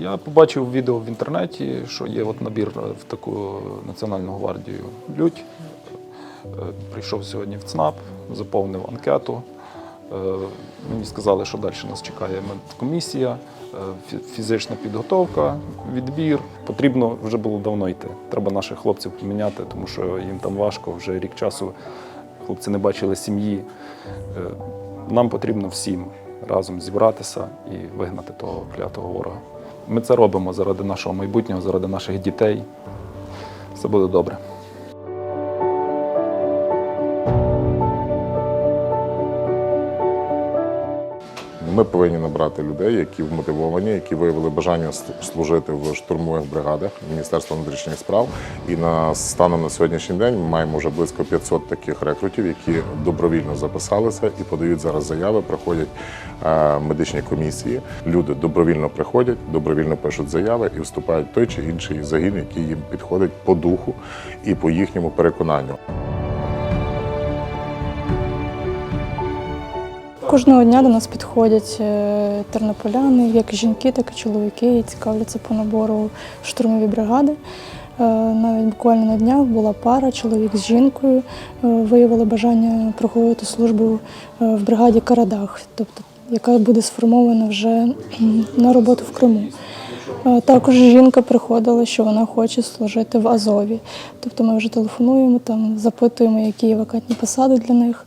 Я побачив відео в інтернеті, що є от набір в таку Національну гвардію Людь. Е, Прийшов сьогодні в ЦНАП, заповнив анкету. Е, Мені сказали, що далі нас чекає медкомісія, е, фізична підготовка, відбір. Потрібно вже було давно йти. Треба наших хлопців поміняти, тому що їм там важко. Вже рік часу хлопці не бачили сім'ї. Е, Нам потрібно всім разом зібратися і вигнати того клятого ворога. Ми це робимо заради нашого майбутнього, заради наших дітей. Все буде добре. Ми повинні набрати людей, які вмотивовані, які виявили бажання служити в штурмових бригадах Міністерства внутрішніх справ. І на станом на сьогоднішній день ми маємо вже близько 500 таких рекрутів, які добровільно записалися і подають зараз заяви, проходять е, медичні комісії. Люди добровільно приходять, добровільно пишуть заяви і вступають в той чи інший загін, який їм підходить по духу і по їхньому переконанню. Кожного дня до нас підходять е, тернополяни, як жінки, так і чоловіки, і цікавляться по набору штурмові бригади. Е, Навіть буквально на днях була пара, чоловік з жінкою, е, виявили бажання проходити службу в бригаді Карадах, тобто яка буде сформована вже на роботу в Криму. Також жінка приходила, що вона хоче служити в Азові. Тобто ми вже телефонуємо, там запитуємо, які є вакантні посади для них.